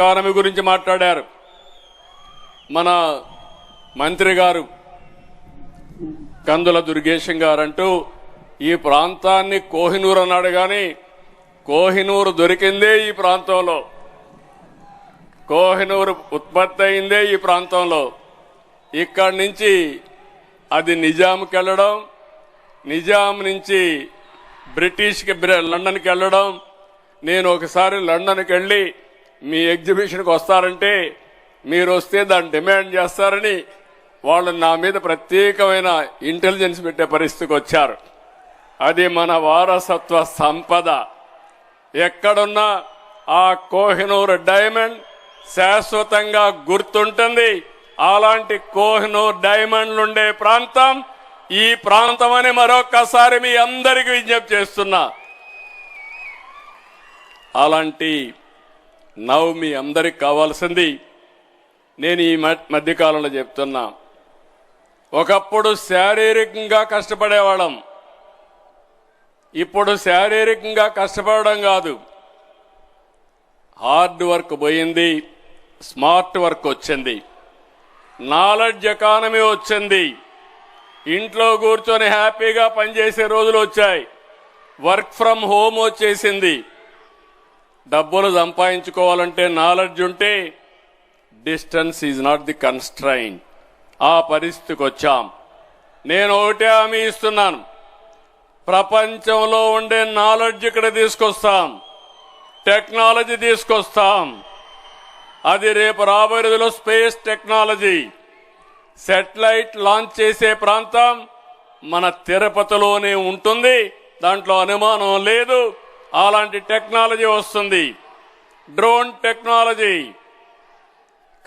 Economy గురించి మాట్లాడారు. మన మంత్రి గారు కందుల దుర్గేశం గారు అంటూ ఈ ప్రాంతాన్ని కోహినూరు అన్నాడు కానీ కోహినూరు దొరికిందే ఈ ప్రాంతంలో. కోహినూరు ఉత్పత్తి అయిందే ఈ ప్రాంతంలో. ఇక్కడి నుంచి అది నిజాంకి వెళ్ళడం నిజాం నుంచి బ్రిటిష్కి బ్ర- లండన్కి వెళ్ళడం నేను ఒకసారి లండన్కి వెళ్ళి మీ ఎగ్జిబిషన్కి వస్తారంటే మీరు వస్తే దాన్ని డిమాండ్ చేస్తారని వాళ్ళు నా మీద ప్రత్యేకమైన ఇంటెలిజెన్స్ పెట్టే పరిస్థితికి వచ్చారు. అది మన వారసత్వ సంపద. ఎక్కడున్నా ఆ కోహినూర్ డైమండ్ శాశ్వతంగా గుర్తుంటుంది. అలాంటి కోహినూర్ డైమండ్లు ఉండే ప్రాంతం ఈ ప్రాంతం అని మరొక్కసారి మీ అందరికీ విజ్ఞప్తి చేస్తున్నా. అలాంటి నవ్వు మీ అందరికి కావాల్సింది నేను ఈ మధ్యకాలంలో చెప్తున్నా. ఒకప్పుడు శారీరకంగా కష్టపడేవాళ్ళం. ఇప్పుడు శారీరకంగా కష్టపడడం కాదు. హార్డ్ వర్క్ పోయింది స్మార్ట్ వర్క్ వచ్చింది నాలెడ్జ్ ఎకానమీ వచ్చింది. ఇంట్లో కూర్చొని హ్యాపీగా పనిచేసే రోజులు వచ్చాయి. వర్క్ ఫ్రమ్ హోమ్ వచ్చేసింది. డబ్బులు సంపాదించుకోవాలంటే నాలెడ్జ్ ఉంటే distance is not the constrain ఆ పరిస్థితికి వచ్చాం. నేను ఒకటే హామీ ఇస్తున్నాను. ప్రపంచంలో ఉండే నాలెడ్జ్ ఇక్కడ తీసుకొస్తాం. టెక్నాలజీ తీసుకొస్తాం. అది రేపు రాబోయే రోజుల్లో స్పేస్ టెక్నాలజీ. సెటిలైట్ లాంచ్ చేసే ప్రాంతం మన తిరుపతిలోనే ఉంటుంది. దాంట్లో అనుమానం లేదు. అలాంటి టెక్నాలజీ వస్తుంది. Drone technology.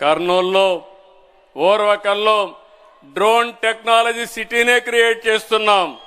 కర్నూల్లో ఓర్వకల్లో డ్రోన్ టెక్నాలజీ సిటీనే క్రియేట్ చేస్తున్నాం.